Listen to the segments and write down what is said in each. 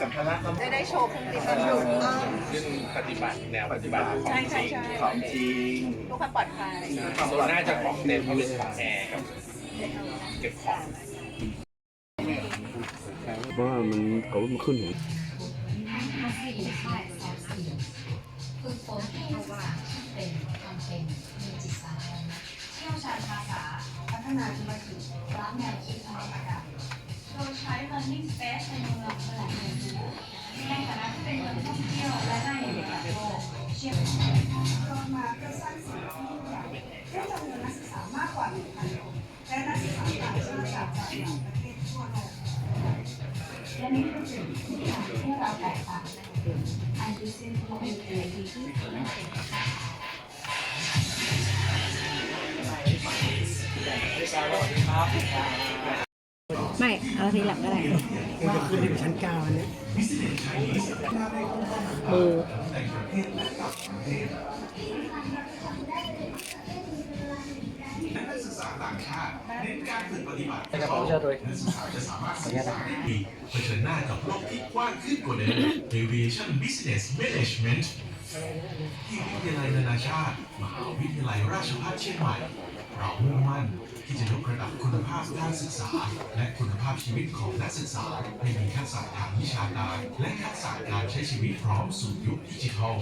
สัมภาระเขาจะได้โชว์คุณติดตลกต้องซึ่งปฏิบัติแนวปฏิบัติของใช่จใช่ริงใช่ของจริงเพื่อความปลอดภัยโซนน่าจะของเต็มเพราะเป็นของแอร์ครับเก็บของเพราะว่ามันเขามันขึ้นหัวฝึกฝนให้นักศึกษาเป็นทำเป็นมีจิตสาธารณะเชี่ยวชาญภาษาพั ฒนาธุรกิจร้านแนวคิดนวัตกรรมโดยใช้ learning space ในเมืองแหล่งเรียนรู้ในฐานะที่เป็นเมืองท่องเที่ยวและน่าอยู่ระดับโลกเชี่ยวเรามาเพื่อสร้างสิ่งที่ยิ่งใหญ่ด้วยจำนวนนักศึกษามากกว่า1,000คนและนักศึกษาต่างชาติจากหลายประเทศทั่วโลกและนี่คือสิ่งที่อยากให้เราแตกต่างอันที่ซึ่งเราเป็นเองที่สุด ไม่ เอาทีหลังก็ได้มันจะขึ้นถึงชั้นเก้าอันนี้มือนักศึกษาจะสามารถศึกษาได้เผชิญหน้ากับโลกที่กว้างขึ้นกว่าเดิม Aviation Business Management ที่วิทยาลัยนานาชาติ มหาวิทยาลัยราชภัฏเชียงใหม่ เรามุ่งมั่นที่จะยกระดับคุณภาพการศึกษา และคุณภาพชีวิตของนักศึกษา ให้มีทักษะทางวิชาการและทักษะการใช้ชีวิตพร้อมสู่ยุคดิจิทัล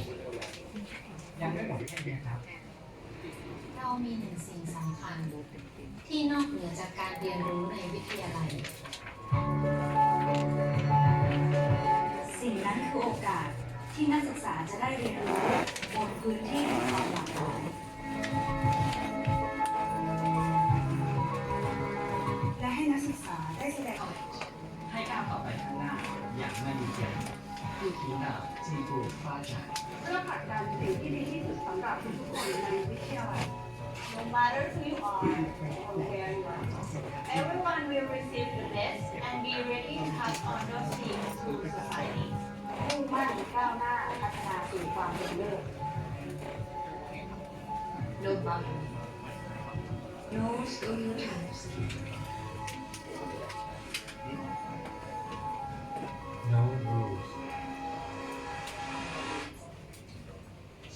ยังไม่บอกใช่ไหมครับเรามีหนึ่งสิ่งสำคัญที่นอกเหนือจากการเรียนรู้ในวิทยาลัย สิ่งนั้นคือโอกาสที่นักศึกษาจะได้เรียนรู้บนพื้นที่ของความหลากหลาย ผู้ทีหน้าที่ผู้ฟ้าใจ เพื่อผลักดันสิ่งที่ดีที่สุดสำหรับทุกๆคนในวิทยาลัย No matter who you are or where you are everyone will receive the best and be ready to pass on those things to society มุ่งมั่นก้าวหน้าพัฒนาสู่ความเป็นเลิศ No boundary No stereotypes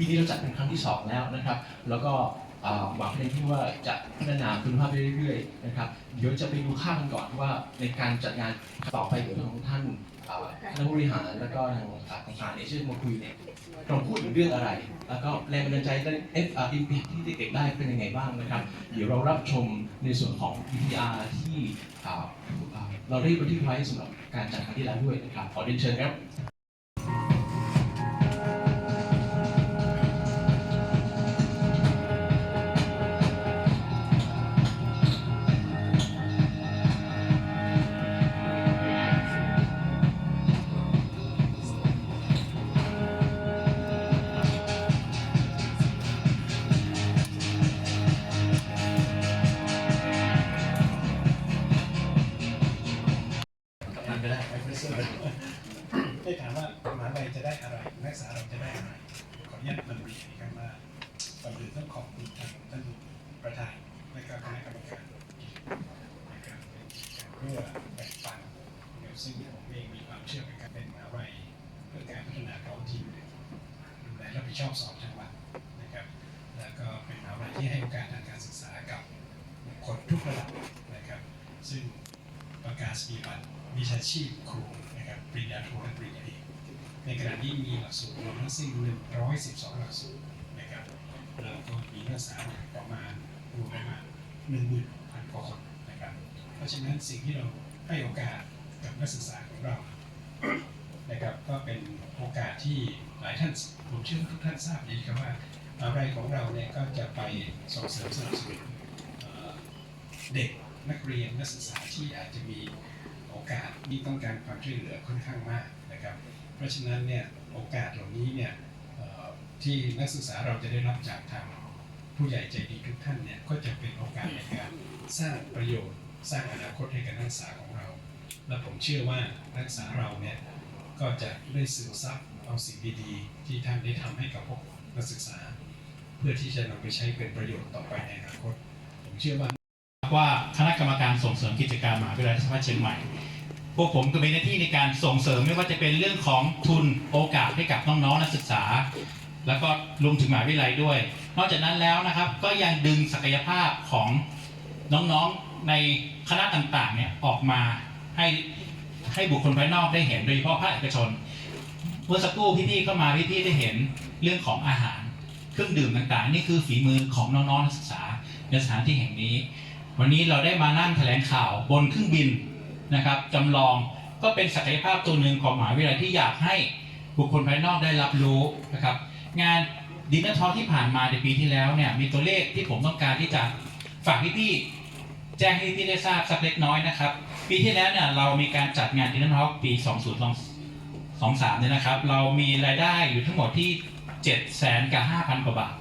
ปีนี้เราจัดเป็นครั้งที่สองแล้วนะครับ แล้วก็อ่าหวังเพียงที่ว่าจะพัฒนาคุณภาพไปเรื่อยๆนะครับ เดี๋ยวจะไปดูข้างกันก่อนว่าในการจัดงานต่อไปเดี๋ยวทางท่านอ่าคณะบริหารแล้วก็ทางอ่าทางสารเอเชียมาคุยเนี่ยเราพูดถึงเรื่องอะไร แล้วก็แรงบันดาลใจได้เอฟอาร์อิมแพคที่เด็กๆได้เป็นยังไงบ้างนะครับ เดี๋ยวเรารับชมในส่วนของ VTR ที่อ่าอ่าเราได้บันทึกไว้สำหรับการจัดครั้งที่แล้วด้วยนะครับ ขอเรียนเชิญครับ ก็ได้ได้ถามว่ามหาลัยจะได้อะไรนักศึกษาเราจะได้อะไรขออนุญาตนำเรียนนะครับว่าก่อนอื่นต้องขอบคุณทางท่านประธานและก็คณะกรรมการนะครับเพื่อแบ่งปันนะครับซึ่งผมเองมีความเชื่อในการเป็นมหาลัยเพื่อการพัฒนาท้องถิ่นดูแลรับผิดชอบสองจังหวัดนะครับ แล้วก็เป็นมหาลัยที่ให้โอกาสทางการศึกษากับคคลทุกระดับสมีบัตร วิชาชีพครูนะครับปริญญาโทและปริญญาเอกในขณะนี้มีหลักสูตรรวมทั้งสิ้น112หลักสูตรนะครับแล้วก็มีนักศึกษาประมาณรวมประมาณ10,000กว่าคนนะครับเพราะฉะนั้นสิ่งที่เราให้โอกาสกับนักศึกษาของเรานะครับก็เป็นโอกาสที่หลายท่านผมเชื่อว่าทุกท่านทราบดีครับว่าอะไรของเราเนี่ยก็จะไปส่งเสริมสนับสนุนเด็กนักเรียนนักศึกษาที่อาจจะมี โอกาสที่ต้องการความช่วยเหลือค่อนข้างมากนะครับ เพราะฉะนั้นเนี่ยโอกาสเหล่านี้เนี่ยที่นักศึกษาเราจะได้รับจากทางผู้ใหญ่ใจดีทุกท่านเนี่ยก็จะเป็นโอกาสในการสร้างประโยชน์ สร้างอนาคตให้กับนักศึกษาของเรา และผมเชื่อว่านักศึกษาเราเนี่ยก็จะได้ซึมซับเอาสิ่งดีๆ ที่ท่านได้ทำให้กับพวกนักศึกษา เพื่อที่จะนำไปใช้เป็นประโยชน์ต่อไปในอนาคต ผมเชื่อว่า ว่าคณะกรรมการส่งเสริมกิจการมหาวิทยาลัยราชภัฏเชียงใหม่ พวกผมก็มีหน้าที่ในการส่งเสริมไม่ว่าจะเป็นเรื่องของทุนโอกาสให้กับน้องๆนักศึกษา แล้วก็รวมถึงมหาวิทยาลัยด้วย นอกจากนั้นแล้วนะครับก็ยังดึงศักยภาพของน้องๆในคณะต่างๆเนี่ยออกมาให้ให้บุคคลภายนอกได้เห็นโดยเฉพาะภาคเอกชน เมื่อสักครู่พี่ๆเข้ามาพี่ๆได้เห็นเรื่องของอาหาร เครื่องดื่มต่างๆ นี่คือฝีมือของน้องๆนักศึกษาในสถานที่แห่งนี้ วันนี้เราได้มานั่งแถลงข่าวบนเครื่องบินนะครับจำลองก็เป็นศักยภาพตัวหนึ่งของมหาวิทยาลัยที่อยากให้บุคคลภายนอกได้รับรู้นะครับ งานดินเนอร์ทอที่ผ่านมาในปีที่แล้วเนี่ยมีตัวเลขที่ผมต้องการที่จะฝากพี่ๆแจ้งให้พี่ได้ทราบสักเล็กน้อยนะครับ ปีที่แล้วเนี่ยเรามีการจัดงานดินเนอร์ทอปี 2023เนี่ยนะครับ เรามีรายได้อยู่ทั้งหมดที่7แสนกับ5,000 กว่าบาท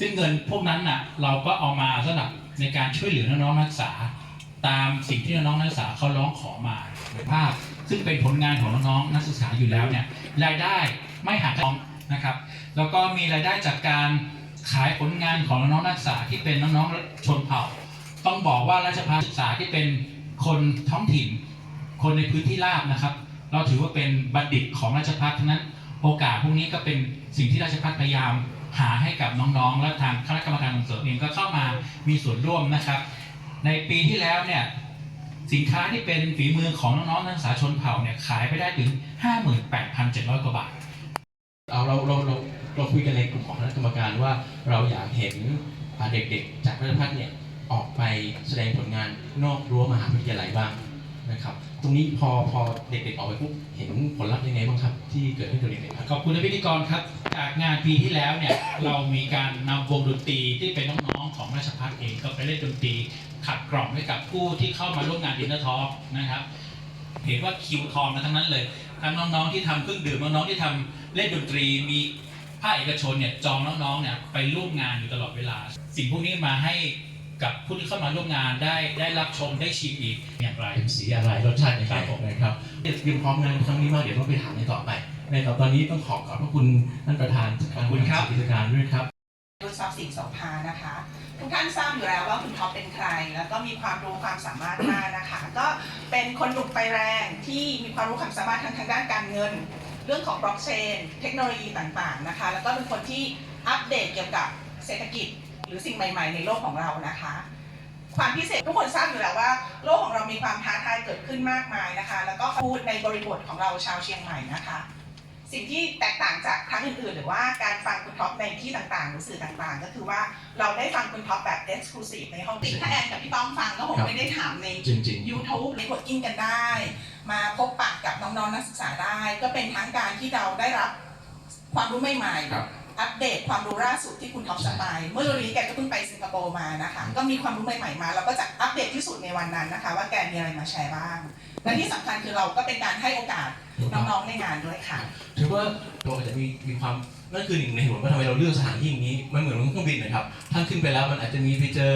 ซึ่งเงินพวกนั้นน่ะเราก็เอามาสำหรับ ในการช่วยเหลือน้องๆนักศึกษา ตามสิ่งที่น้องๆนักศึกษาเขาร้องขอมาในภาพ ซึ่งเป็นผลงานของน้องๆนักศึกษาอยู่แล้วเนี่ยรายได้ไม่หักน้องนะครับ แล้วก็มีรายได้จากการขายผลงานของน้องนักศึกษาที่เป็นน้องๆชนเผ่า ต้องบอกว่าราชภัฏศึกษาที่เป็นคนท้องถิ่น คนในพื้นที่ราบนะครับ เราถือว่าเป็นบัณฑิตของราชภัฏทั้งนั้น โอกาสพวกนี้ก็เป็นสิ่งที่ราชภัฏพยายาม หาให้กับน้องๆ และทางคณะกรรมการส่งเสริมเองก็เข้ามามีส่วนร่วมนะครับ ในปีที่แล้วเนี่ยสินค้าที่เป็นฝีมือของน้องๆนักศึกษาชนเผ่าเนี่ยขายไปได้ถึง 58,700 กว่าบาทเอาเราเราเราเราคุยกันในกลุ่มของคณะกรรมการว่าเราอยากเห็นเด็กๆ จากราชภัฏเนี่ยออกไปแสดงผลงานนอกรั้วมหาวิทยาลัยบ้าง นะครับ ตรงนี้พอพอเด็กๆออกไปปุ๊บเห็นผลลัพธ์ยังไงบ้างครับ ที่เกิดขึ้นกับเด็กๆครับขอบคุณที่พิธีกรครับ จากงานปีที่แล้วเนี่ยเรามีการนำวงดนตรีที่เป็นน้องๆของราชพัฒเองก็ไปเล่นดนตรีขัดกล่อมให้กับผู้ที่เข้ามาร่วมงานดินเนอร์ทอล์นะครับ เห็นว่าคิวทองกันทั้งนั้นเลยทั้งน้องๆที่ทำเครื่องดื่มน้องๆที่ทำเล่นดนตรีมีภาคเอกชนเนี่ยจองน้องๆเนี่ยไปร่วมงานอยู่ตลอดเวลา สิ่งพวกนี้มาให้ กับผู้ที่เข้ามาร่วมงานได้ได้รับชมได้ชิมอีกอย่างไรเป็นสีอะไรรสชาติยังครัไงบผมนะครับเตรียมพร้อมงานครั้งนี้มากเดี๋ยวต้องไปถามในต่อไป ในต่อตอนนี้ต้องขอขอบพระคุณท่านประธานจัดการขอบคุณครับกิจการด้วยครับรุ่นทรัพย์สินโสภานะคะ ทุกท่านทราบอยู่แล้วว่าคุณท็อปเป็นใคร แล้วก็มีความรู้ความสามารถมากนะคะ ก็เป็นคนหนุ่มไฟแรงที่มีความรู้ความสามารถทางทางด้านการเงิน เรื่องของบล็อกเชน เทคโนโลยีต่างๆนะคะ แล้วก็เป็นคนที่อัปเดตเกี่ยวกับเศรษฐกิจ หรือสิ่งใหม่ ๆ ในโลกของเรานะคะ ความพิเศษทุกคนทราบอยู่แล้วว่า โลกของเรามีความท้าทายเกิดขึ้นมากมายนะคะ แล้วก็พูดในบริบทของเราชาวเชียงใหม่นะคะ สิ่งที่แตกต่างจากครั้งอื่น ๆ หรือว่าการฟังคุณท็อปในที่ต่างๆหรือสื่อต่างๆ ก็คือว่าเราได้ฟังคุณท็อปแบบ exclusive ในห้องติดถ้าแอนกับพี่ต้อมฟังก็คงครับไม่ได้ถามใน จริงๆ YouTube ในกดกิ้งกันได้ มาพบปะกับน้องๆนักศึกษาได้ ก็เป็นทั้งการที่เราได้รับความรู้ใหม่ครับๆ อัปเดตความรู้ล่าสุดที่คุณท็อปสไปเมื่อวันนี้แกก็เพิ่งไปสิงคโปร์มานะคะ ก็มีความรู้ใหม่ๆมาเราก็จะอัปเดตที่สุดในวันนั้นนะคะ ว่าแกมีอะไรมาแชร์บ้าง และที่สำคัญคือเราก็เป็นการให้โอกาสน้องๆในงานด้วยค่ะ ถือว่าเราอาจจะมีมีความนั่นคือหนึ่งในเหตุผลว่าทำไมเราเลือกสถานที่อย่างนี้ มันเหมือนเครื่องบินนะครับท่านขึ้นไปแล้วมันอาจจะมีไปเจอ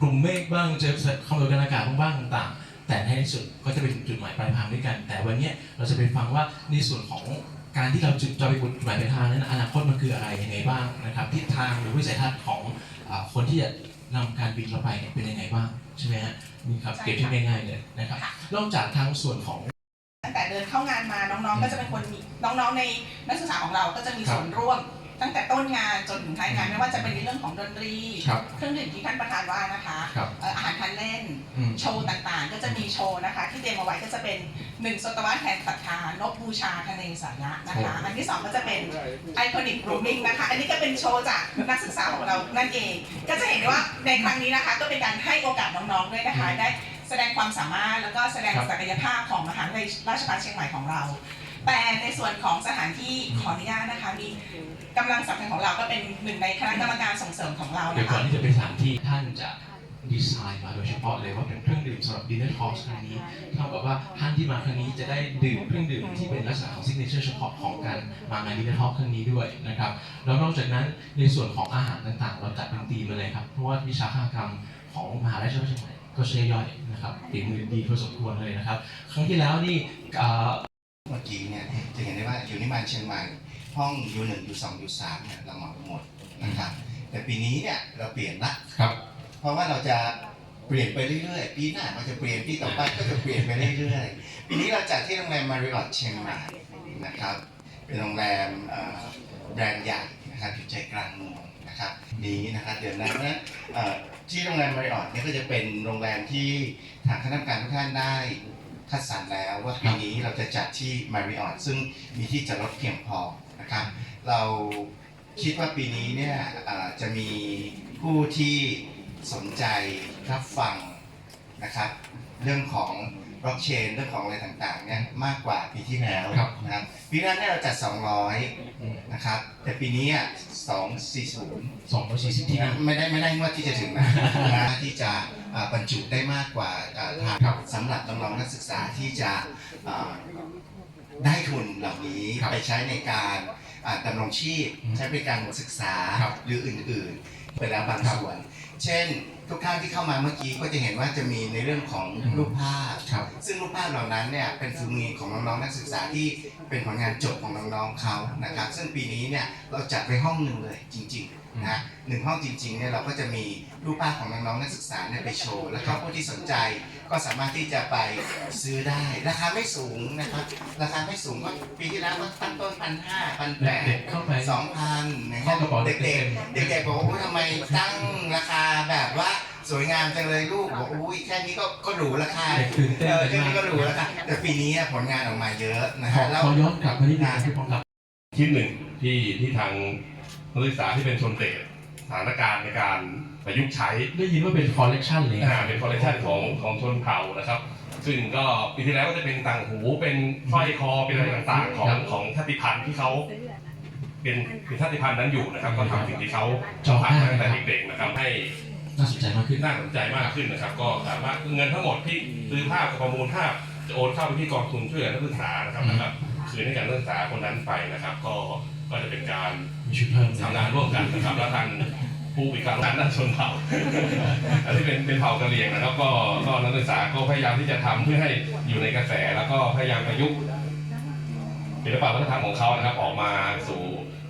กลุ่มเมฆบ้างเจอคำนวณการอากาศบ้างต่างๆแต่ในที่สุดก็จะเป็นจุดหมายปลายทางด้วยกัน แต่วันนี้เราจะไปฟังว่าในส่วนของ การที่เราจุดจะไปจุดหมายปลายทางนั้นอนาคตมันคืออะไรยังไงบ้างนะครับทิศทางหรือวิสัยทัศน์ของอ่าคนที่จะนำการบินเราไปเนี่ยเป็นยังไงบ้างใช่ไหมฮะนี่ครับใช่เก็บที่ง่ายๆเลยนะครับค่ะนอกจากทางส่วนของตั้งแต่เดินเข้างานมาน้องๆ ก็จะเป็นคนมีน้องๆในนักศึกษาของเราก็จะมีส่วนร่วม ตั้งแต่ต้นงานจนถึงท้ายงานไม่ว่าจะเป็นในเรื่องของดนตรี ครับเครื่องดื่มที่ท่านประธานว่านะคะครับเอ่ออาหารทานเล่น อืม โชว์ต่างๆ ก็จะมีโชว์นะคะ ที่เตรียมเอาไว้ก็จะเป็นหนึ่งศตวรรษแห่งศรัทธานกบูชาทะเลสายะนะคะอันที่สองก็จะเป็นไอคอนิกรูมิงนะคะ อันนี้ก็เป็นโชว์จากนักศึกษาของเรานั่นเอง ก็จะเห็นได้ว่าในครั้งนี้นะคะก็เป็นการให้โอกาสน้องๆด้วยนะคะ ได้แสดงความสามารถแล้วก็แสดงครับศักยภาพของมหาวิทยาลัยราชภัฏเชียงใหม่ของเรา แต่ในส่วนของสถานที่ขออนุญาตนะคะมีกำลังสำคัญของเราก็เป็นหนึ่งในคณะกรรมการส่งเสริมของเราเดี๋ยวนะก่อคะนที่จะไปสถานที่ท่านจะดีไซน์มาโดยเฉพาะเลยว่าเป็นเครื่องดื่มสำหรับดินเนอร์ทอสครั้งนี้เท่ากับว่าท่านที่มาครั้งนี้จะได้ดื่มเครื่องดื่มที่เป็นลักษณะของซิกเนเจอร์เฉพาะของการมางานดินเนอร์ทอสครั้งนี้ด้วยนะครับแล้วนอกจากนั้นในส่วนของอาหารต่างๆ เราจัดเป็นธีมมาเลยครับเพราะว่าวิชาฆากรรมของมหาวิทยาลัยเชียงใหม่ก็ใช่ย่อยนะครับฝีมือดีพอสมควรเลยนะครับ ครั้งที่แล้วนี่อ่า เมื่อกี้เนี่ยจะเห็นได้ว่าอยู่นิมานเชียงใหม่ ห้องยูหนึ่งยูสองยูสามเนี่ยเราเหมาหมดนะครับแต่ปีนี้เนี่ยเราเปลี่ยนละครับ เพราะว่าเราจะเปลี่ยนไปเรื่อยๆ ปีหน้ามันจะเปลี่ยนปีต่อไปก็จะเปลี่ยนไปเรื่อยๆปีนี้เราจัดที่โรงแรมมาริออทเชียงใหม่นะครับเป็นโรงแรมเอ่อแบรนด์ใหญ่นะครับอยู่ใจกลางเมืองนะครับนี้นะครับเดือนหน้าเพราะฉะนั้นเอ่อที่โรงแรมมาริออทเนี่ยก็จะเป็นโรงแรมที่ทางคณะกรรมการทุกท่านได้ คัดสรรแล้วว่าปีนี้เราจะจัดที่มาริออทซึ่งมีที่จอดรถเพียงพอนะครับ เราคิดว่าปีนี้เนี่ยเอ่อจะมีผู้ที่สนใจรับฟังนะครับ เรื่องของบล็อกเชนเรื่องของอะไรต่างๆเนี่ยมากกว่าปีที่แล้วครับนะครับปีนั้นเนี่ยเราจัด 200 นะครับ แต่ปีนี้อะ240สองร้อยสี่สิบที่นั่งไม่ได้ไม่ได้งวดที่จะถึงนะนะที่จะอ่า บรรจุได้มากกว่าอ่าทางครับสำหรับน้องๆนักศึกษาที่จะอ่าได้ทุนเหล่านี้ครับไปใช้ในการอ่าดำรงชีพอืมใช้บริการศึกษาครับหรืออื่นๆไปแล้วบางส่วน เช่น ทุกท่านที่เข้ามาเมื่อกี้ก็จะเห็นว่าจะมีในเรื่องของอืมรูปภาพ ครับ ซึ่งรูปภาพเหล่านั้นเนี่ยเป็นฝีมือของน้องๆนักศึกษาที่เป็นผลงานจบของน้องๆเขานะครับ ซึ่งปีนี้เนี่ยเราจัดไว้ห้องหนึ่งเลยจริงๆนะฮะหนึ่งห้องจริงๆเนี่ยเราก็จะมีรูปภาพของน้องๆนักศึกษาเนี่ยไปโชว์ แล้วก็ผู้ที่สนใจ ก็สามารถที่จะไปซื้อได้ ราคาไม่สูงนะครับราคาไม่สูงก็ปีที่แล้วก็ตั้งต้นพันห้าพันแปดเด็กๆเข้าไปสองพันนะคเข้ารับกระเป๋าเด็เด็กกๆๆเด็กๆบอกว่าอุ๊ยทำไมตั้งราคาแบบว่าสวยงามจังเลยลูกบอกอุ้ยแค่นี้ก็ก็หรูราคาเด็กตื่นเต้นเออกันแค่มานี้กก็หรูแล้วค่ะแต่ปีนี้ผลงานออกมาเยอะนะขอฮะแล้วขอย้อนกลับมาที่งานที่ป้องกันชิ้นหนึ่งที่ที่ทางนักศึกษาที่เป็นชนเตะสถานการณ์ในการ ประยุกต์ใช้ได้ยินว่าเป็นคอลเลกชันเลยอ่าเป็นคอลเลคชันของของชนเผ่านะครับ ซึ่งก็ปีที่แล้วก็จะเป็นต่างหูเป็นสร้อยคอเป็นอะไรต่างๆของของชาติพันธุ์ที่เขาเป็นเป็นชาติพันธุ์นั้นอยู่นะครับ ก็ทำสิ่งที่เขาชอบทำมาตั้งแต่เด็กๆนะครับให้น่าสนใจมากขึ้นน่าสนใจมากขึ้นนะครับ ก็สามารถเงินทั้งหมดที่ซื้อภาพกับประมูลภาพจะโอนเข้าไปที่กองทุนช่วยเหลือนักศึกษานะครับแล้วก็คืนให้กับนักศึกษาคนนั้นไปนะครับ ก็ก็จะเป็นการมีชุดเพิ่มทำงานร่วมกันนะครับแล้วทาง ผู้วิการด้นชนเผ่าอันที่เป็นเป็นเผ่ากะเหรี่ยงนะครับก็ก็นักศึกษาก็พยายามที่จะทำเพื่อให้อยู่ในกระแสแล้วก็พยายามประยุกต์ศิลปะวัฒนธรรมของเขานะครับ ออกมาสู่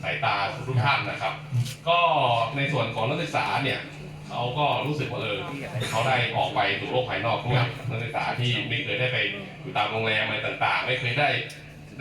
สายตาทุกท่านนะครับ ก็ในส่วนของนักศึกษาเนี่ยเขาก็รู้สึกว่าเออเขาได้ออกไปสู่โลกภายนอกด้วยนักศึกษาที่ไม่เคยได้ไปอยู่ตามโรงแรมอะไรต่าง ๆ ไม่เคยได้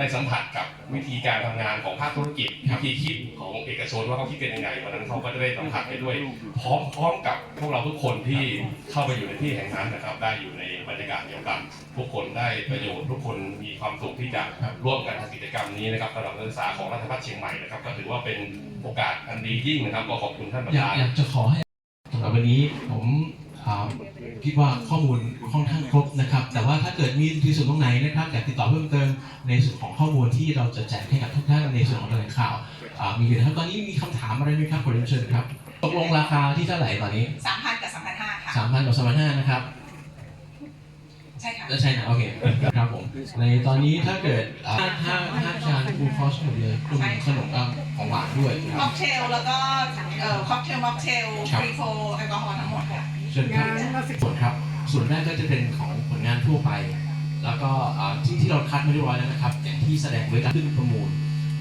ได้สัมผัสกับวิธีการทำงานของภาคธุรกิจวิธีคิดของเอกชนว่าเขาคิดกันยังไงวันนั้นเขาก็จะได้สัมผัสไปด้วย พร้อมพร้อมกับพวกเราทุกคนที่เข้าไปอยู่ในที่แห่งนั้นนะครับ ได้อยู่ในบรรยากาศเดียวกัน ทุกคนได้ประโยชน์ทุกคนมีความสุขที่จะร่วมกันทำกิจกรรมนี้นะครับสำหรับนักศึกษาของรัฐพัฒน์เชียงใหม่นะครับ ก็ถือว่าเป็นโอกาสอันดียิ่งนะครับก็ขอบคุณท่านประธานอยากจะขอให้สำหรับวันนี้ผม คิดว่าข้อมูลค่อนข้างครบนะครับ แต่ว่าถ้าเกิดมีที่ส่วนตรงไหนนะครับอยากติดต่อเพิ่มเติมในส่วนของข้อมูลที่เราจะแจกให้กับทุกท่านในส่วนของแถลงข่าวอ่ามีอยู่นะครับตอนนี้มีคำถามอะไรไหมครับขอเรียนเชิญครับตกลงราคาที่เท่าไหร่ตอนนี้สามพันกับสามพันห้าค่ะสามพันกับสามพันห้านะครับใช่ค่ะแล้วใช่นะโอเคครับผมในตอนนี้ถ้าเกิดอ่าห้าห้าจานฟูคอสหมดเลยรวมถึงขนมอ่าของหวานด้วยนะคค็รัอบกเทลแล้วก็เอ่อค็อกเทลม็อกเทลครับฟรีโฟแอลกอฮอล์ทั้งหมดค่ะ เชิญครับส่วนครับ ส่วนแรกก็จะเป็นของผลงานทั่วไป แล้วก็ที่ที่เราคัดมาเรียบร้อยแล้วนะครับ อย่างที่แสดงไว้ขึ้นประมูล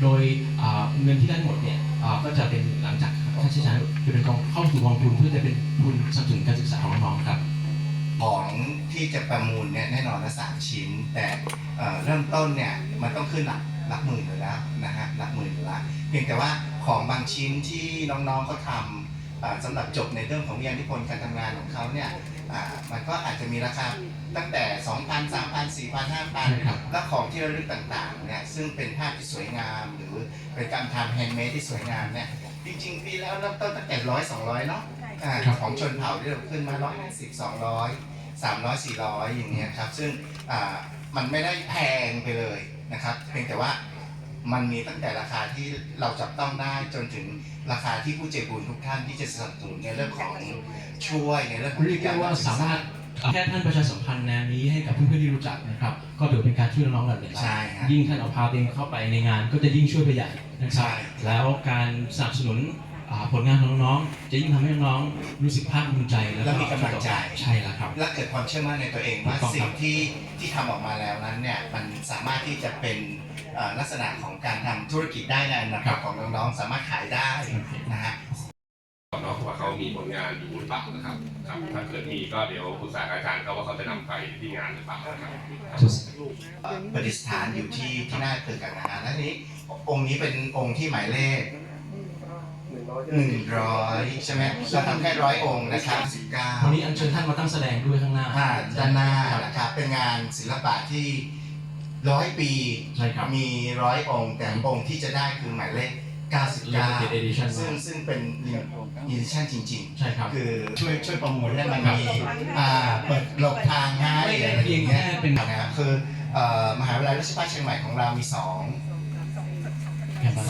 โดยเงินที่ได้หมดเนี่ยก็จะเป็นหลังจากค่าใช้จ่ายจะเป็นกองเข้าสู่กองทุนเพื่อจะเป็นทุนสนับสนุนการศึกษาของน้องๆครับของที่จะประมูลเนี่ยแน่นอนละสามชิ้น แต่เริ่มต้นเนี่ยมันต้องขึ้นหลักหลักหมื่นอยู่แล้วนะฮะหลักหมื่นอยู่แล้วเพียงแต่ว่าของบางชิ้นที่น้องๆเขาทำอ่า สำหรับจบในเรื่องของวิทยานิพนธ์การทำงานของเขาเนี่ยอ่ามันก็อาจจะมีราคาตั้งแต่ 2,000 3,000 4,000ใช่ครับ5,000และของที่ระลึกต่างๆเนี่ยซึ่งเป็นภาพที่สวยงาม หรือเป็นการทำแฮนด์เมดที่สวยงามเนี่ยจริงๆปีแล้วเริ่มต้นตั้งแต่ร้อยสองร้อยเนาะอ่าของชนเผ่าที่เราขึ้นมาร้อยห้าสิบสองร้อยสามร้อยสี่ร้อยอย่างเงี้ยครับซึ่งอ่ามันไม่ได้แพงไปเลยนะครับเพียงแต่ว่า มันมีตั้งแต่ราคาที่เราจับต้องได้จนถึงราคาที่ผู้ใจบุญทุกท่านที่จะสนับสนุนในเรื่องของช่วยในเรื่องของเรียกได้ว่าสามารถแค่ท่านประชาสัมพันธ์แนวนี้ให้กับเพื่อนๆที่รู้จักนะครับ ก็ถือเป็นการช่วยน้องๆระดับหนึ่งใช่ฮะยิ่งท่านเอาพาตัวเองเข้าไปในงานก็จะยิ่งช่วยไปใหญ่นะคใช่รับแล้วการสนับสนุนอ่าผลงานของน้องๆ จะยิ่งทำให้น้องๆรู้สึกภาคภูมิใจแล้วและก็มีกำลังใจใช่แล้วครับ และเกิดความเชื่อมั่นในตัวเองว่าถูกต้องครับสิ่งที่ที่ทำออกมาแล้วนั้นเนี่ยมันสามารถที่จะเป็นเอ่อ ลักษณะของการทำธุรกิจได้ในอนาคตของน้องๆสามารถขายได้นะฮะเนาะว่าเขามีผลงานอยู่หรือเปล่านะครับครับ ถ้าเกิดมีก็เดี๋ยวปรึกษาอาจารย์เขาว่าเขาจะนำไปที่งานหรือเปล่านะครับประดิษฐานอยู่ที่ที่หน้าตึกอะนะฮะและทีนี้องค์นี้เป็นองค์ที่หมายเลขหนึ่งร้อยใช่ไหมเราทำแค่ร้อยองค์นะครับสิบเก้าวันนี้อัญเชิญท่านมาตั้งแสดงด้วยข้างหน้าอ่าด้านหน้านะครับเป็นงานศิลปะที่ ร้อยปีใช่ครับ มีร้อยองค์แต่องค์ที่จะได้คือหมายเลข Limited edition 99 ซึ่งซึ่งเป็น edition จริง ใช่ครับ ๆ คือช่วยช่วยโปรโมทให้มันครับมีอ่าเปิดหลบทางให้ไม่ได้อะไรอย่างเงี้ยเพียงแค่เป็น นะครับคือเอ่อมหาวิทยาลัยราชภัฏเชียงใหม่ของเรามีสอง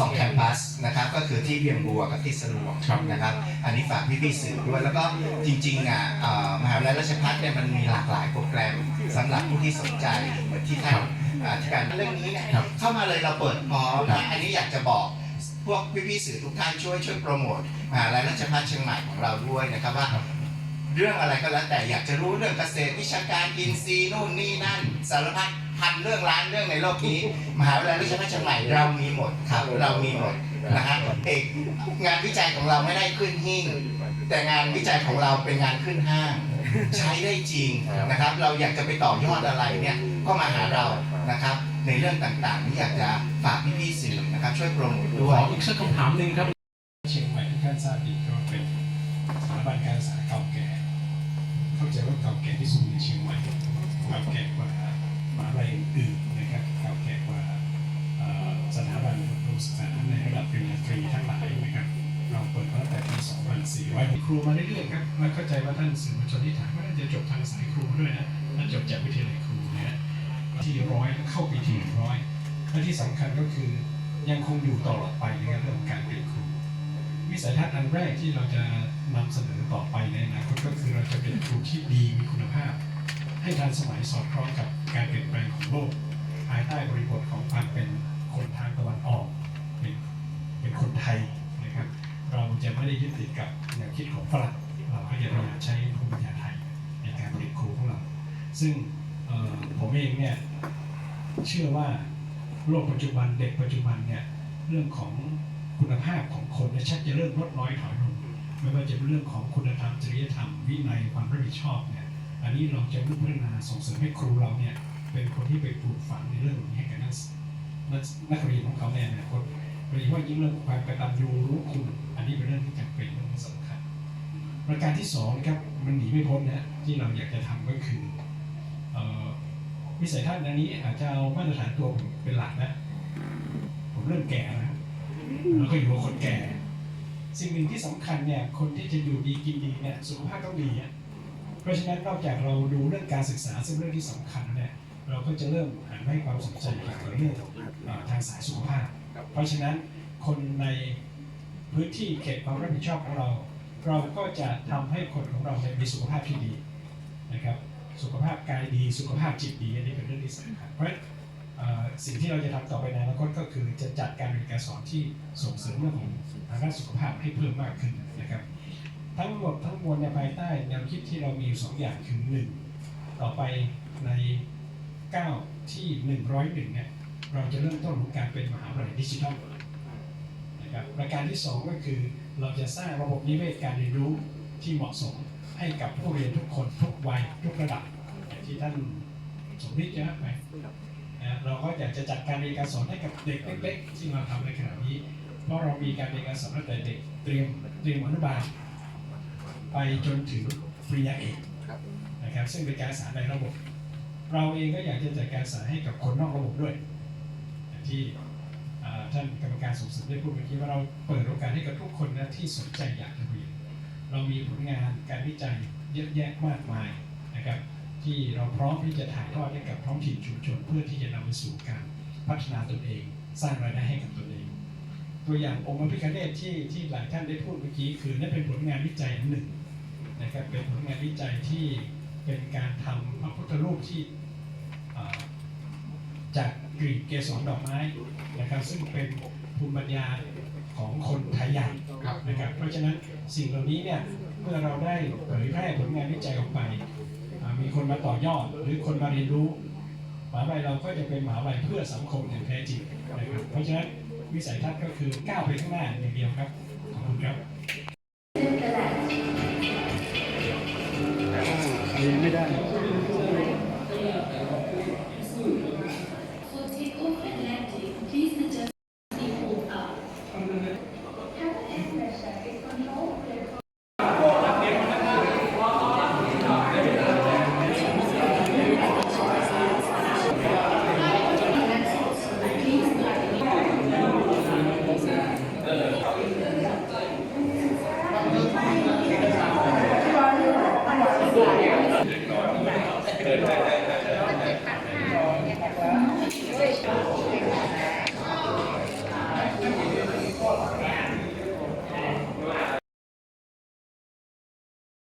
สองแคมปัสนะครับก็คือที่เวียงบัวกับที่สลวงครับ นะครับ อันนี้ฝากพี่ๆสื่อด้วยแล้วก็จริงๆอะเอ่อมหาวิทยาลัยราชภัฏเนี่ยมันมีหลากหลายโปรแกรมสำหรับผู้ที่สนใจเหมือนที่ท่าน อ่าที่การเรื่องนี้เนี่ยครับเข้ามาเลยเราเปิดพร้อมครับนะอันนี้อยากจะบอกพวกพี่ๆสื่อทุกท่านช่วยช่วยโปรโมทมหาวิทยาลัยราชภัฏเชียงใหม่ของเราด้วยนะครับว่า เรื่องอะไรก็แล้วแต่อยากจะรู้เรื่องเกษตรวิชาการอินทรีย์นู่นนี่นั่น สารพัดพันเรื่องล้านเรื่องในโลกนี้ มหาวิทยาลัยราชภัฏเชียงใหม่เรามีหมดครับ เรามีหมดนะฮะเอกงานวิจัยของเราไม่ได้ขึ้นหิ้งแต่งานวิจัยของเราเป็นงานขึ้นห้าง ใช้ได้จริงนะครับ เราอยากจะไปต่อยอดอะไรเนี่ยก็มาหาเรา นะครับ ในเรื่องต่างๆที่อยากจะฝากพี่ๆสื่อนะครับ ช่วยโปรโมทขด้วยออีกสักคำถามหนึ่งครับ เชียงใหม่ที่ท่านทราบดีก็เป็นสถาบันการศึกษาเก่าแก่ เข้าใจว่าเก่าแก่ที่สุดในเชียงใหม่เก่าแก่กว่ามหาลัยอื่นๆนะครับเก่าแก่กว่าเอ่อสถาบันอุดมศึกษาในระดับปริญญาตรีทั้งหลายนะครับเราเปิดมาตั้งแต่ปี2400มีครูมาเรื่อยๆครับและเข้าใจว่าท่านสื่อมวลชนที่ถามว่าน่าจะจบทางสายครูด้วยนะท่านจบจากวิทยาลัยครูนะฮะ ที่ร้อยเข้าปีที่ร้อยและที่สำคัญก็คือยังคงอยู่ตลอดไปนะครับเรื่องของการเป็นครูวิสัยทัศน์อันแรกที่เราจะนำเสนอต่อไปในอนาคตก็คือเราจะเป็นครูที่ดีมีคุณภาพ ให้ทันสมัยสอดคล้องกับการเปลี่ยนแปลงของโลก ภายใต้บริบทของความเป็นคนทางตะวันออก เป็นเป็นคนไทยนะครับ เราจะไม่ได้ยึดติดกับแนวคิดของฝรั่งเราก็จะพยายามใช้ภูมิปัญญาไทยในการเรียนครูของเรา ซึ่ง ผมเองเนี่ยเชื่อว่าโลกปัจจุบันเด็กปัจจุบันเนี่ยเรื่องของคุณภาพของคนเนี่ยชักจะเริ่มลดน้อยถอยลงไม่ว่าจะเป็นเรื่องของคุณธรรมจริยธรรมวินัยความรับผิดชอบเนี่ยอันนี้เราจะมุ่งพัฒนาส่งเสริมให้ครูเราเนี่ยเป็นคนที่ไปปลูกฝังในเรื่องนี้ให้กับนักนักนักเรียนของเขาในอนาคตโดยเฉพาะยิ่งเรื่องความกตัญญูรู้คุณ อันนี้เป็นเรื่องที่จำเป็นเรื่องสำคัญ ประการที่สองนะครับมันหนีไม่พ้นนะที่เราอยากจะทำก็คือ วิสัยทัศน์อันนี้อาจจะเอามาตรฐานตัวผมเป็นหลักนะ ผมเริ่มแก่แล้วแล้วก็อยู่กับคนแก่ สิ่งหนึ่งที่สำคัญเนี่ย คนที่จะอยู่ดีกินดีเนี่ยสุขภาพต้องดีเพราะฉะนั้นนอกจากเราดูเรื่องการศึกษาซึ่งเรื่องที่สำคัญเนี่ยเราก็จะเริ่มหันให้ความสนใจกับเรื่องทางสายสุขภาพ เพราะฉะนั้นคนในพื้นที่เขตความรับผิดชอบของเรา เราก็จะทำให้คนของเราเนี่ยมีสุขภาพที่ดีนะครับ สุขภาพกายดี สุขภาพจิตดีอันนี้เป็นเรื่องที่สำคัญเพราะสิ่งที่เราจะทำต่อไปในอนาคตก็คือจะจัดการเรียนการสอนที่ส่งเสริมเรื่องของทางด้านสุขภาพให้เพิ่มมากขึ้นนะครับทั้งหมดทั้งมวลในภายใต้แนวคิดที่เรามีอยู่สองอย่างคือหนึ่งต่อไปในก้าที่หนึ่งร้อยหนึ่งเนี่ยเราจะเริ่มต้นของการเป็นมหาวิทยาลัยดิจิทัลนะครับประการที่ 2 ก็คือเราจะสร้างระบบนิเวศการเรียนรู้ที่เหมาะสม ให้กับผู้เรียนทุกคนทุกวัยทุกระดับอย่างที่ท่านสมฤทธิ์จะไปนะเราก็อยากจะจัดการเรียนการสอนให้กับเด็กเล็กๆที่มาทำในขณะนี้ เพราะเรามีการเรียนการสอนตั้งแต่เด็กเตรียมเตรียมอนุบาลไปจนถึงปริญญาเอกนะครับซึ่งเป็นการสารในระบบ เราเองก็อยากจะจัดการสารให้กับคนนอกระบบด้วยอย่างที่ท่านกรรมการส่งเสริมได้พูดเมื่อกี้ว่าเราเปิดโอกาสให้กับทุกคนนะที่สนใจอยากจะ เรามีผลงานการวิจัยเยอะแยะมากมายนะครับ ที่เราพร้อมที่จะถ่ายทอดให้กับท้องถิ่นชุมชน เพื่อที่จะนำไปสู่การพัฒนาตนเอง สร้างรายได้ให้กับตนเอง ตัวอย่างองค์พระพิฆเนศที่ที่หลายท่านได้พูดเมื่อกี้คือนั่นเป็นผลงานวิจัยอันหนึ่งนะครับเป็นผลงานวิจัยที่เป็นการทำพระพุทธรูปที่จากกรีกเกสรดอกไม้นะครับ ซึ่งเป็นภูมิปัญญาของคนไทยใหญ่นะครับเพราะฉะนั้น สิ่งเหล่านี้เนี่ยเมื่อเราได้เผยแพร่ผลงานวิจัยออกไป มีคนมาต่อยอดหรือคนมาเรียนรู้มหาวิทยาลัยเราก็จะเป็นมหาวิทยาลัยเพื่อสังคมอย่างแท้จริงนะครับเพราะฉะนั้นวิสัยทัศน์ก็คือก้าวไปข้างหน้าอย่างเดียวครับ